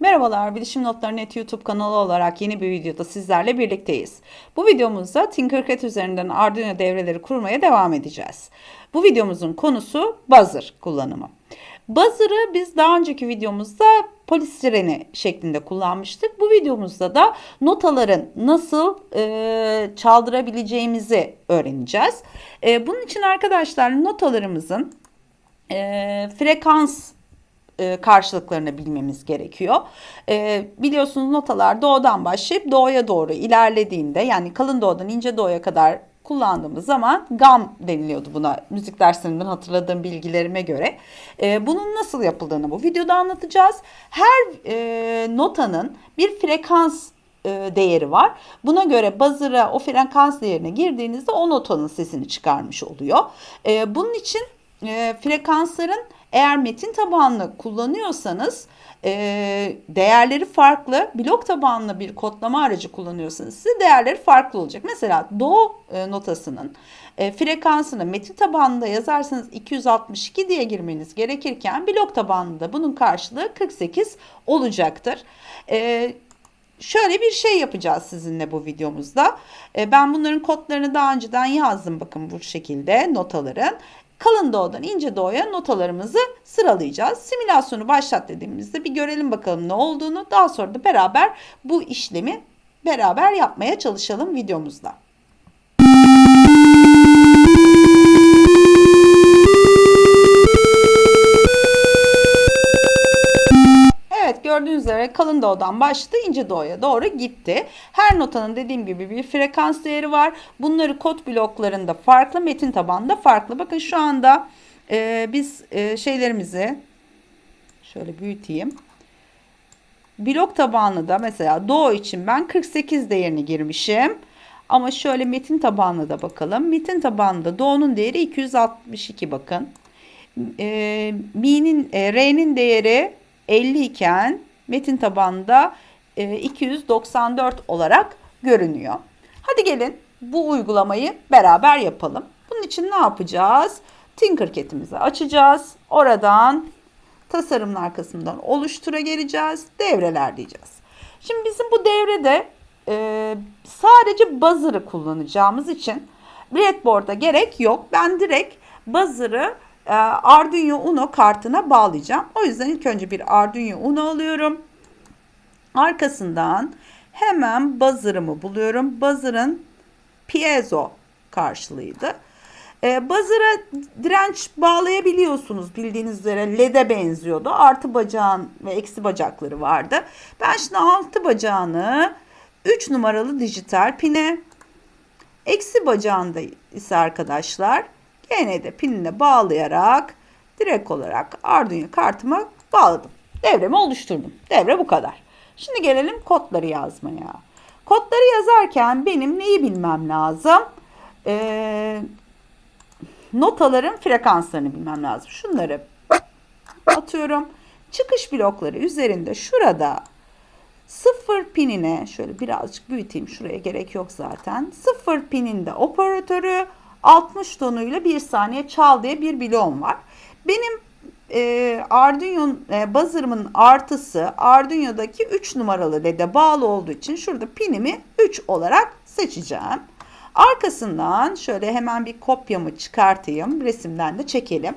Merhabalar, Bilişim Notları Net YouTube kanalı olarak yeni bir videoda sizlerle birlikteyiz. Bu videomuzda Tinkercad üzerinden Arduino devreleri kurmaya devam edeceğiz. Bu videomuzun konusu buzzer kullanımı. Buzzer'ı biz daha önceki videomuzda polistireni şeklinde kullanmıştık. Bu videomuzda da notaların nasıl e, çaldırabileceğimizi öğreneceğiz. E, bunun için arkadaşlar notalarımızın e, frekans e, karşılıklarını bilmemiz gerekiyor. E, biliyorsunuz notalar doğudan başlayıp doğuya doğru ilerlediğinde yani kalın doğudan ince doğuya kadar kullandığımız zaman gam deniliyordu buna müzik derslerinden hatırladığım bilgilerime göre. E, bunun nasıl yapıldığını bu videoda anlatacağız. Her e, notanın bir frekans değeri var. Buna göre buzzer'a o frekans değerine girdiğinizde o notanın sesini çıkarmış oluyor. Bunun için frekansların eğer metin tabanlı kullanıyorsanız e, değerleri farklı, blok tabanlı bir kodlama aracı kullanıyorsanız size değerleri farklı olacak. Mesela do e, notasının e, frekansını metin tabanında yazarsanız 262 diye girmeniz gerekirken blok tabanında bunun karşılığı 48 olacaktır. E, şöyle bir şey yapacağız sizinle bu videomuzda. E, ben bunların kodlarını daha önceden yazdım bakın bu şekilde notaların kalın doğudan ince doğuya notalarımızı sıralayacağız. Simülasyonu başlat dediğimizde bir görelim bakalım ne olduğunu. Daha sonra da beraber bu işlemi beraber yapmaya çalışalım videomuzda. Üzere kalın doğudan başladı ince doğuya doğru gitti. Her notanın dediğim gibi bir frekans değeri var. Bunları kod bloklarında farklı metin tabanında farklı. Bakın şu anda e, biz e, şeylerimizi şöyle büyüteyim. Blok tabanlı da mesela do için ben 48 değerini girmişim. Ama şöyle metin tabanlı da bakalım. Metin tabanında do'nun değeri 262 bakın. E, mi'nin, e, re'nin değeri 50 iken metin tabanında 294 e, olarak görünüyor. Hadi gelin bu uygulamayı beraber yapalım. Bunun için ne yapacağız? Tinkercad'imizi açacağız. Oradan tasarımlar kısmından oluştura geleceğiz. Devreler diyeceğiz. Şimdi bizim bu devrede e, sadece buzzer'ı kullanacağımız için breadboard'a gerek yok. Ben direkt buzzer'ı Arduino Uno kartına bağlayacağım. O yüzden ilk önce bir Arduino Uno alıyorum. Arkasından hemen buzzer'ımı buluyorum. Buzzer'ın piezo karşılığıydı. Ee, buzzer'a direnç bağlayabiliyorsunuz bildiğiniz üzere LED'e benziyordu. Artı bacağın ve eksi bacakları vardı. Ben şimdi altı bacağını 3 numaralı dijital pine eksi bacağında ise arkadaşlar Gene de pinine bağlayarak direkt olarak Arduino kartıma bağladım. Devremi oluşturdum. Devre bu kadar. Şimdi gelelim kodları yazmaya. Kodları yazarken benim neyi bilmem lazım? Ee, notaların frekanslarını bilmem lazım. Şunları atıyorum. Çıkış blokları üzerinde şurada sıfır pinine şöyle birazcık büyüteyim şuraya gerek yok zaten. Sıfır pininde operatörü 60 tonuyla 1 saniye çal diye bir bloğum var. Benim e, Arduino e, buzzer'ımın artısı Arduino'daki 3 numaralı LED'e bağlı olduğu için şurada pinimi 3 olarak seçeceğim. Arkasından şöyle hemen bir kopyamı çıkartayım. Resimden de çekelim.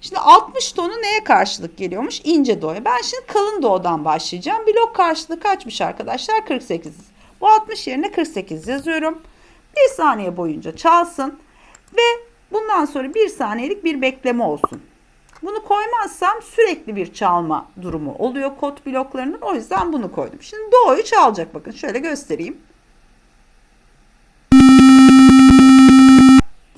Şimdi 60 tonu neye karşılık geliyormuş? İnce doğuya. Ben şimdi kalın doğudan başlayacağım. Blok karşılığı kaçmış arkadaşlar? 48. Bu 60 yerine 48 yazıyorum. Bir saniye boyunca çalsın. Ve bundan sonra bir saniyelik bir bekleme olsun. Bunu koymazsam sürekli bir çalma durumu oluyor kod bloklarının. O yüzden bunu koydum. Şimdi doğuyu çalacak bakın. Şöyle göstereyim.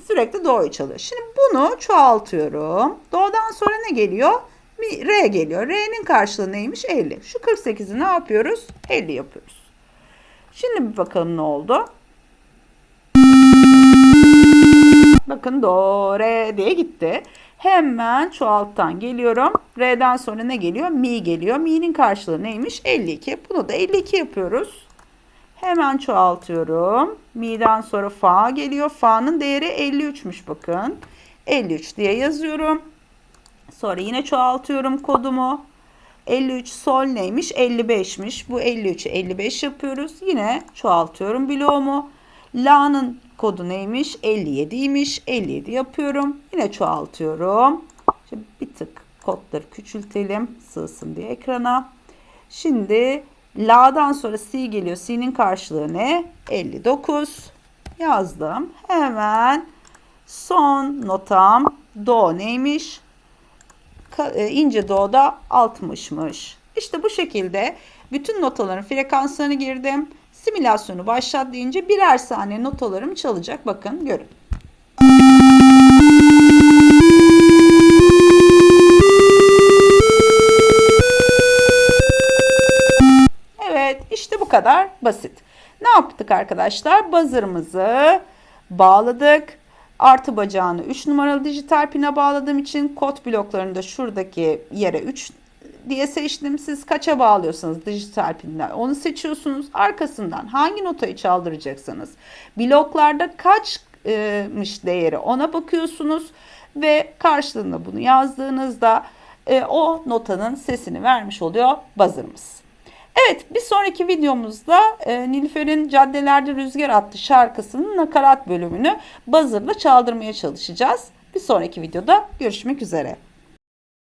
Sürekli doğuyu çalıyor. Şimdi bunu çoğaltıyorum. Doğudan sonra ne geliyor? R geliyor. R'nin karşılığı neymiş? 50. Şu 48'i ne yapıyoruz? 50 yapıyoruz. Şimdi bir bakalım ne oldu. Bakın do, re diye gitti. Hemen çoğalttan geliyorum. Re'den sonra ne geliyor? Mi geliyor. Mi'nin karşılığı neymiş? 52. Bunu da 52 yapıyoruz. Hemen çoğaltıyorum. Mi'den sonra fa geliyor. Fa'nın değeri 53'müş bakın. 53 diye yazıyorum. Sonra yine çoğaltıyorum kodumu. 53 sol neymiş? 55'miş. Bu 53'ü 55 yapıyoruz. Yine çoğaltıyorum bloğumu. La'nın kodu neymiş? 57'ymiş. 57 yapıyorum. Yine çoğaltıyorum. Şimdi bir tık kodları küçültelim. Sığsın diye ekrana. Şimdi La'dan sonra C geliyor. C'nin karşılığı ne? 59. Yazdım. Hemen son notam Do neymiş? E, ince Do'da 60'mış. İşte bu şekilde bütün notaların frekanslarını girdim. Simülasyonu başlat deyince birer saniye notalarım çalacak. Bakın görün. Evet işte bu kadar basit. Ne yaptık arkadaşlar? Buzzer'ımızı bağladık. Artı bacağını 3 numaralı dijital pine bağladığım için kod bloklarını da şuradaki yere 3 diye seçtim. Siz kaça bağlıyorsanız dijital pinden onu seçiyorsunuz. Arkasından hangi notayı çaldıracaksınız? Bloklarda kaçmış değeri ona bakıyorsunuz ve karşılığında bunu yazdığınızda e, o notanın sesini vermiş oluyor buzzer'ımız. Evet bir sonraki videomuzda e, Nilüfer'in Caddelerde Rüzgar adlı şarkısının nakarat bölümünü buzzer'la çaldırmaya çalışacağız. Bir sonraki videoda görüşmek üzere.